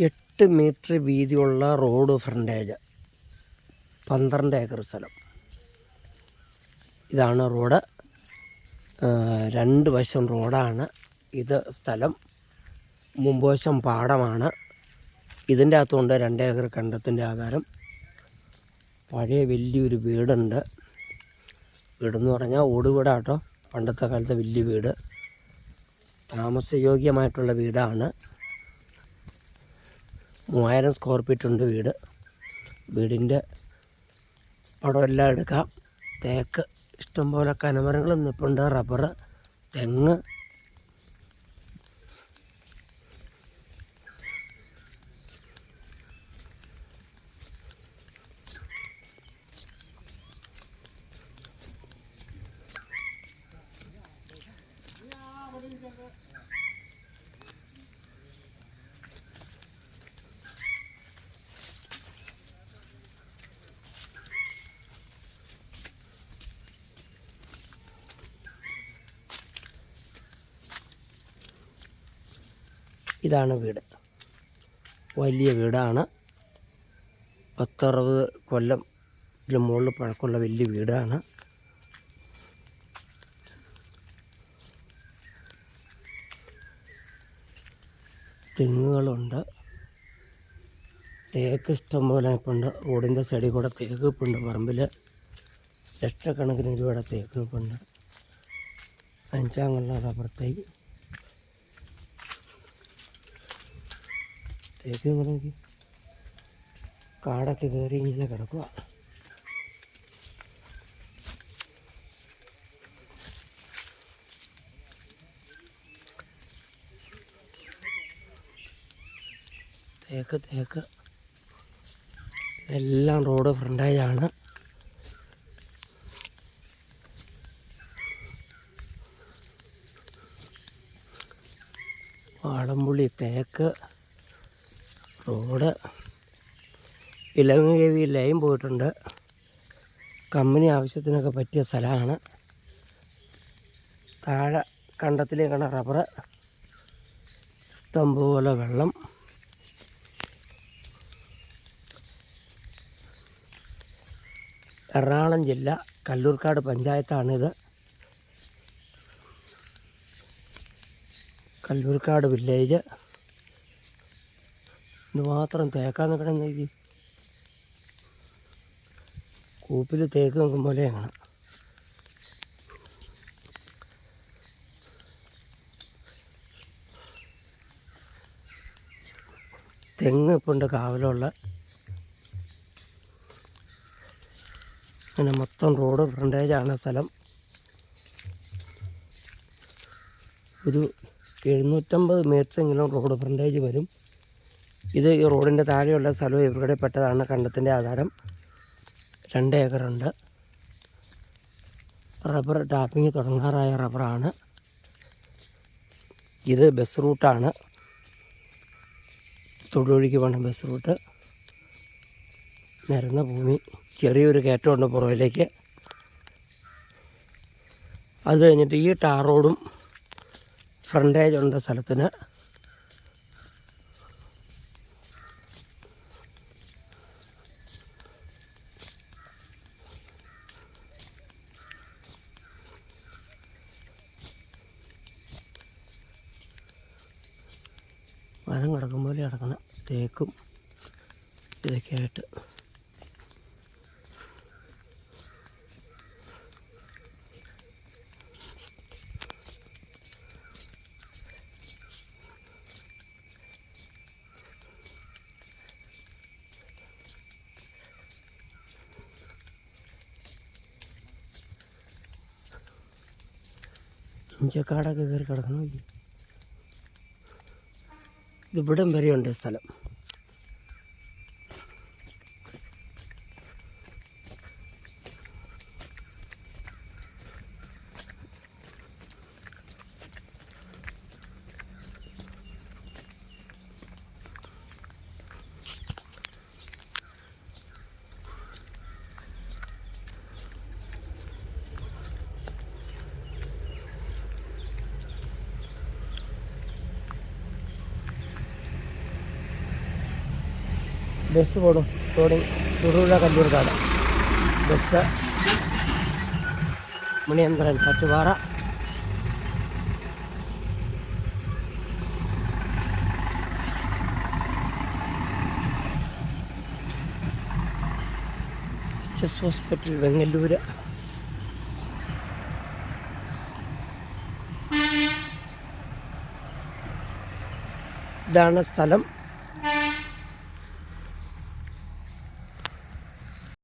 എട്ട് മീറ്റർ വീതിയുള്ള road frontage. പന്ത്രണ്ട് ഏക്കർ സ്ഥലം. ഇതാണ് റോഡ്. രണ്ട് വശം റോഡാണ്. ഇത് സ്ഥലം. മുമ്പ് വശം പാടമാണ്. ഇതിന്റെ അകത്തുകൊണ്ട് രണ്ടേക്കർ കണ്ടത്തിന്റെ ആധാരം പഴയ വലിയൊരു വീടുണ്ട്. വീടെന്ന് പറഞ്ഞാൽ ഓടുവീടാട്ടോ. പണ്ടത്തെ കാലത്തെ വലിയ വീട്. താമസയോഗ്യമായിട്ടുള്ള വീടാണ്. മൂവായിരം സ്ക്വയർ ഫീറ്റ് ഉണ്ട് വീട്. വീടിന്റെ പടമെല്ലാം എടുക്കാം. തേക്ക് ഇഷ്ടംപോലെ കനമരങ്ങൾ നിൽപ്പുണ്ട് റബ്ബർ തെങ്ങ് ഇതാണ് വീട്. വലിയ വീടാണ്. പത്തറുപത് കൊല്ലം ഇതിന് മുകളിൽ പഴക്കമുള്ള വലിയ വീടാണ്. തെങ്ങുകളുണ്ട്. തേക്ക് ഇഷ്ടം പോലെ ഇപ്പുണ്ട്. റോഡിന്റെ സൈഡിൽ കൂടെ തേക്ക് ഇപ്പുണ്ട്. പറമ്പിൽ ലക്ഷക്കണക്കിന് രൂപയുടെ തേക്ക് ഇപ്പുണ്ട്. അഞ്ചാം കൊല്ലം റബ്ബർത്തേക്ക് തേക്ക് നോക്കി കാടൊക്കെ കയറി ഇങ്ങനെ കിടക്കുക തേക്ക് തേക്ക്. എല്ലാം റോഡ് ഫ്രണ്ടേജാണ്. വാളംപുള്ളി തേക്ക്. റോഡ് ഇലങ്ങേവി ലൈൻ പോയിട്ടുണ്ട്. കമ്പനി ആവശ്യത്തിനൊക്കെ പറ്റിയ സ്ഥലമാണ്. താഴെ കണ്ടത്തിലേക്കാണ് റബ്ബർ. ഇഷ്ടം പോലെ വെള്ളം. എറണാകുളം ജില്ല കല്ലൂർക്കാട് പഞ്ചായത്താണിത്. കല്ലൂർക്കാട് വില്ലേജ്. ഇത് മാത്രം തേക്കാൻ നിൽക്കണം നോക്കി കൂപ്പിൽ തേക്ക് നോക്കും പോലെ കാണാം തെങ്ങ് ഇപ്പം ഉണ്ട് കാവലുള്ള. അങ്ങനെ മൊത്തം റോഡ് ഫ്രണ്ടേജാണ് സ്ഥലം. ഒരു എഴുന്നൂറ്റമ്പത് മീറ്ററെങ്കിലും റോഡ് ഫ്രണ്ടേജ് വരും. ഇത് ഈ റോഡിന്റെ താഴെയുള്ള സ്ഥലവും ഇവരുടെ പെട്ടതാണ് കണ്ടത്തിന്റെ ആധാരം. രണ്ട് ഏക്കറുണ്ട്. Rubber tapping തുടങ്ങാറായ റബ്ബറാണ്. ഇത് ബസ് റൂട്ടാണ്. തൊടുവഴിക്ക് വേണം ബസ് റൂട്ട്. നിരന്ന ഭൂമി. ചെറിയൊരു കയറ്റമുണ്ട് പുറകിലേക്ക്. അത് കഴിഞ്ഞിട്ട് ഈ ടാർ റോഡും ഫ്രണ്ടേജ് ഉണ്ട് സ്ഥലത്തിന് മരം കിടക്കും പോലെ കിടക്കണം തേക്കും ഇതൊക്കെ ആയിട്ട് ഇഞ്ചക്കാടൊക്കെ കയറി കിടക്കണം ഇവിടം വരെയുണ്ട് സ്ഥലം. ബസ് പോടും തോടി തൊടുപുഴ കല്ലൂർക്കാട് ബസ്. മണിയന്ത്രൻ കാറ്റുപാറ. H S hospital Vengalloor. ഇതാണ് സ്ഥലം.